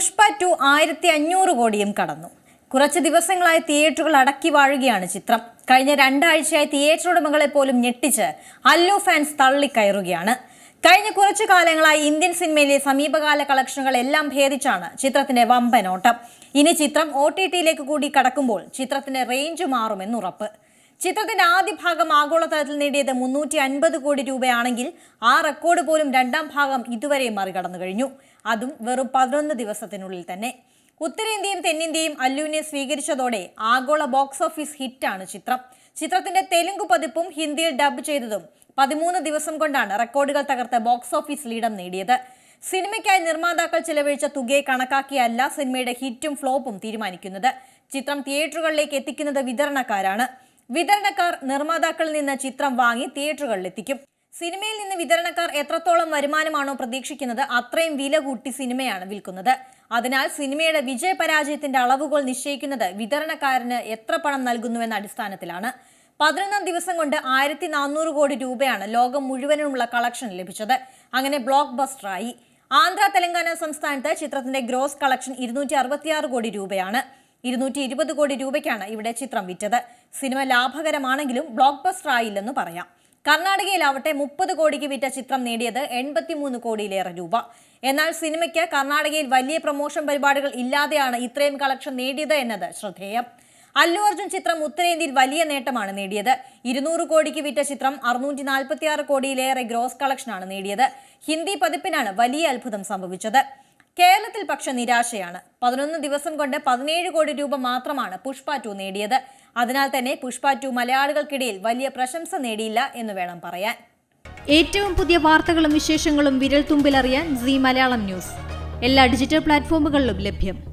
Pushpa to ആയിരത്തി അഞ്ഞൂറ് കോടിയും കടന്നു. കുറച്ച് ദിവസങ്ങളായി തിയേറ്ററുകൾ അടക്കി വാഴുകയാണ് ചിത്രം. കഴിഞ്ഞ രണ്ടാഴ്ചയായി തിയേറ്റർ ഉടമകളെ പോലും ഞെട്ടിച്ച് അല്ലു ഫാൻസ് തള്ളിക്കയറുകയാണ്. കഴിഞ്ഞ കുറച്ചു കാലങ്ങളായി ഇന്ത്യൻ സിനിമയിലെ സമീപകാല കളക്ഷനുകൾ എല്ലാം ഭേദിച്ചാണ് ചിത്രത്തിന്റെ വമ്പനോട്ടം. ഇനി ചിത്രം ഒ ടി ടിയിലേക്ക് കൂടി കടക്കുമ്പോൾ ചിത്രത്തിന്റെ റേഞ്ച് മാറുമെന്നുറപ്പ്. ചിത്രത്തിന്റെ ആദ്യ ഭാഗം ആഗോളതലത്തിൽ നേടിയത് മുന്നൂറ്റി അൻപത് കോടി രൂപയാണെങ്കിൽ ആ റെക്കോർഡ് പോലും രണ്ടാം ഭാഗം ഇതുവരെ മറികടന്നു കഴിഞ്ഞു. അതും വെറും പതിനൊന്ന് ദിവസത്തിനുള്ളിൽ തന്നെ. ഉത്തരേന്ത്യയും തെന്നിന്ത്യയും അല്ലുവിനെ സ്വീകരിച്ചതോടെ ആഗോള ബോക്സ് ഓഫീസ് ഹിറ്റാണ് ചിത്രം. ചിത്രത്തിന്റെ തെലുങ്ക് പതിപ്പും ഹിന്ദിയിൽ ഡബ് ചെയ്തതും പതിമൂന്ന് ദിവസം കൊണ്ടാണ് റെക്കോർഡുകൾ തകർത്ത് ബോക്സ് ഓഫീസ് ലീഡം നേടിയത്. സിനിമയ്ക്കായി നിർമ്മാതാക്കൾ ചിലവഴിച്ച തുകയെ കണക്കാക്കിയല്ല സിനിമയുടെ ഹിറ്റും ഫ്ലോപ്പും തീരുമാനിക്കുന്നത്. ചിത്രം തിയേറ്ററുകളിലേക്ക് എത്തിക്കുന്നത് വിതരണക്കാരാണ്. വിതരണക്കാർ നിർമ്മാതാക്കളിൽ നിന്ന് ചിത്രം വാങ്ങി തിയേറ്ററുകളിൽ എത്തിക്കും സിനിമയിൽ നിന്ന് വിതരണക്കാർ എത്രത്തോളം വരുമാനമാണോ പ്രതീക്ഷിക്കുന്നത് അത്രയും വില കൂട്ടി സിനിമയാണ് വിൽക്കുന്നത്. അതിനാൽ സിനിമയുടെ വിജയ പരാജയത്തിന്റെ അളവുകൾ നിശ്ചയിക്കുന്നത് വിതരണക്കാരന് എത്ര പണം നൽകുന്നുവെന്ന അടിസ്ഥാനത്തിലാണ്. പതിനൊന്നാം ദിവസം കൊണ്ട് ആയിരത്തി നാനൂറ് കോടി രൂപയാണ് ലോകം മുഴുവനുമുള്ള കളക്ഷൻ ലഭിച്ചത്. അങ്ങനെ ബ്ലോക്ക് ബസ്റ്ററായി. ആന്ധ്ര തെലങ്കാന സംസ്ഥാനത്ത് ചിത്രത്തിന്റെ ഗ്രോസ് കളക്ഷൻ ഇരുന്നൂറ്റി കോടി രൂപയാണ്. ഇരുന്നൂറ്റി ഇരുപത് കോടി രൂപയ്ക്കാണ് ഇവിടെ ചിത്രം വിറ്റത്. സിനിമ ലാഭകരമാണെങ്കിലും ബ്ലോക്ക് ബസ്റ്റർ ആയില്ലെന്ന് പറയാം. കർണാടകയിലാവട്ടെ മുപ്പത് കോടിക്ക് വിറ്റ ചിത്രം നേടിയത് എൺപത്തിമൂന്ന് കോടിയിലേറെ രൂപ. എന്നാൽ സിനിമയ്ക്ക് കർണാടകയിൽ വലിയ പ്രമോഷൻ പരിപാടികൾ ഇല്ലാതെയാണ് ഇത്രയും കളക്ഷൻ നേടിയത് എന്നത് ശ്രദ്ധേയം. അല്ലു അർജുൻ ചിത്രം ഉത്തരേന്ത്യയിൽ വലിയ നേട്ടമാണ് നേടിയത്. ഇരുന്നൂറ് കോടിക്ക് വിറ്റ ചിത്രം അറുന്നൂറ്റി നാൽപ്പത്തിയാറ് കോടിയിലേറെ ഗ്രോസ് കളക്ഷനാണ് നേടിയത്. ഹിന്ദി പതിപ്പിനാണ് വലിയ അത്ഭുതം സംഭവിച്ചത്. കേരളത്തിൽ പക്ഷെ നിരാശയാണ്. പതിനൊന്ന് ദിവസം കൊണ്ട് പതിനേഴ് കോടി രൂപ മാത്രമാണ് പുഷ്പ ടു നേടിയത്. അതിനാൽ തന്നെ പുഷ്പ ടു മലയാളികൾക്കിടയിൽ വലിയ പ്രശംസ നേടിയില്ല എന്ന് വേണം പറയാൻ. ഏറ്റവും പുതിയ വാർത്തകളും വിശേഷങ്ങളും വിരൽ തുമ്പിലറിയാൻ സി മലയാളം ന്യൂസ്. എല്ലാ ഡിജിറ്റൽ പ്ലാറ്റ്ഫോമുകളിലും ലഭ്യം.